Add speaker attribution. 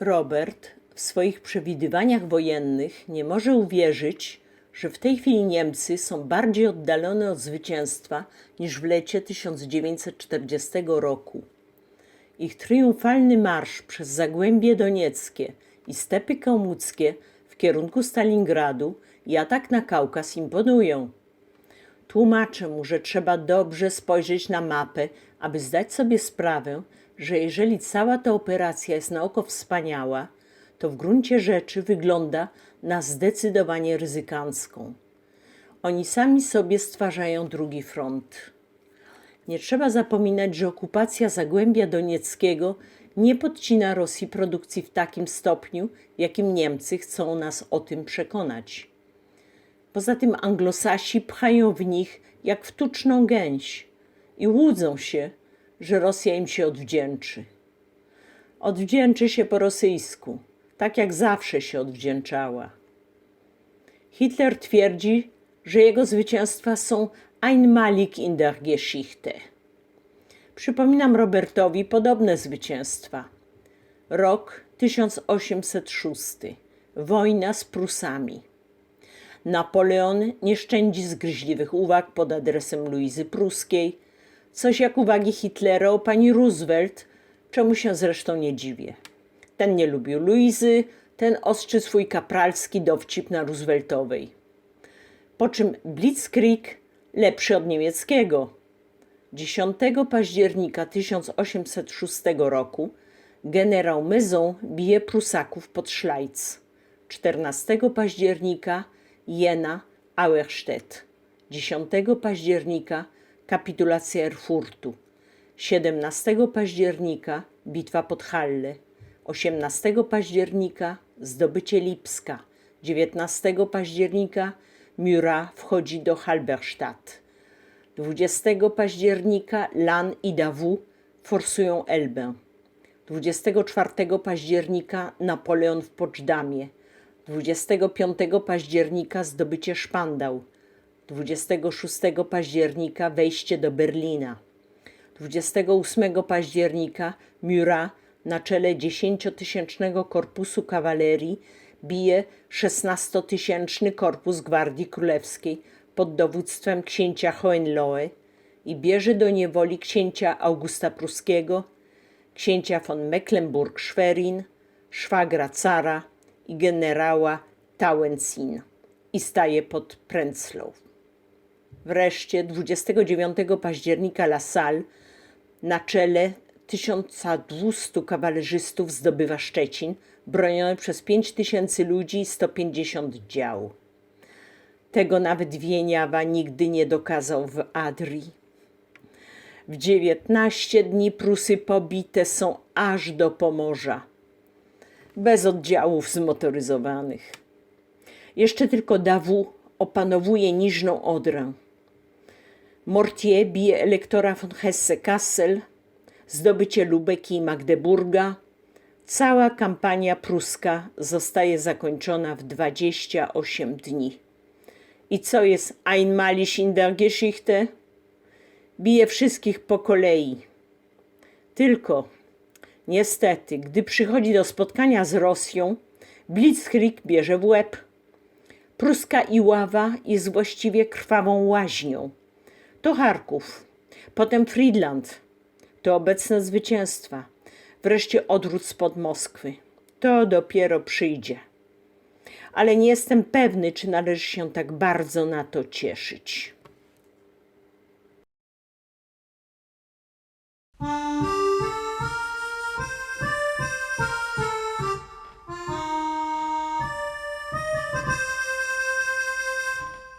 Speaker 1: Robert w swoich przewidywaniach wojennych nie może uwierzyć, że w tej chwili Niemcy są bardziej oddalone od zwycięstwa niż w lecie 1940 roku. Ich triumfalny marsz przez Zagłębie Donieckie i stepy kałmuckie w kierunku Stalingradu i atak na Kaukaz imponują. Tłumaczę mu, że trzeba dobrze spojrzeć na mapę, aby zdać sobie sprawę, że jeżeli cała ta operacja jest na oko wspaniała, to w gruncie rzeczy wygląda na zdecydowanie ryzykancką. Oni sami sobie stwarzają drugi front. Nie trzeba zapominać, że okupacja Zagłębia Donieckiego nie podcina Rosji produkcji w takim stopniu, jakim Niemcy chcą nas o tym przekonać. Poza tym anglosasi pchają w nich jak w tuczną gęś i łudzą się, że Rosja im się odwdzięczy. Odwdzięczy się po rosyjsku, tak jak zawsze się odwdzięczała. Hitler twierdzi, że jego zwycięstwa są einmalig in der Geschichte. Przypominam Robertowi podobne zwycięstwa. Rok 1806. Wojna z Prusami. Napoleon nie szczędzi zgryźliwych uwag pod adresem Luizy Pruskiej, coś jak uwagi Hitlera o pani Roosevelt, czemu się zresztą nie dziwię. Ten nie lubił Luizy, ten ostrzy swój kapralski dowcip na Rooseveltowej. Po czym Blitzkrieg lepszy od niemieckiego. 10 października 1806 roku generał Mezon bije Prusaków pod Szlajc. 14 października Jena, Auerstedt. 10 października kapitulacja Erfurtu. 17 października bitwa pod Halle. 18 października zdobycie Lipska. 19 października Murat wchodzi do Halberstadt. 20 października Lan i Davout forsują Elbę. 24 października Napoleon w Poczdamie. 25 października zdobycie Szpandał. 26 października wejście do Berlina. 28 października Murat na czele 10-tysięcznego korpusu kawalerii bije 16-tysięczny korpus Gwardii Królewskiej pod dowództwem księcia Hohenlohe i bierze do niewoli księcia Augusta Pruskiego, księcia von Mecklenburg-Schwerin, szwagra cara i generała Tauentzin i staje pod Prenzlau. Wreszcie 29 października La Salle na czele 1200 kawalerzystów zdobywa Szczecin, broniony przez 5000 ludzi i 150 dział. Tego nawet Wieniawa nigdy nie dokazał w Adrii. W 19 dni Prusy pobite są aż do Pomorza, bez oddziałów zmotoryzowanych. Jeszcze tylko Davout opanowuje Niżną Odrę. Mortier bije elektora von Hesse-Kassel, zdobycie Lubeki i Magdeburga. Cała kampania pruska zostaje zakończona w 28 dni. I co jest einmalig in der Geschichte? Bije wszystkich po kolei. Tylko, Niestety, gdy przychodzi do spotkania z Rosją, Blitzkrieg bierze w łeb. Pruska Iława jest właściwie krwawą łaźnią. To Charków, potem Friedland, to obecne zwycięstwa, wreszcie odwrót spod Moskwy. To dopiero przyjdzie. Ale nie jestem pewny, czy należy się tak bardzo na to cieszyć.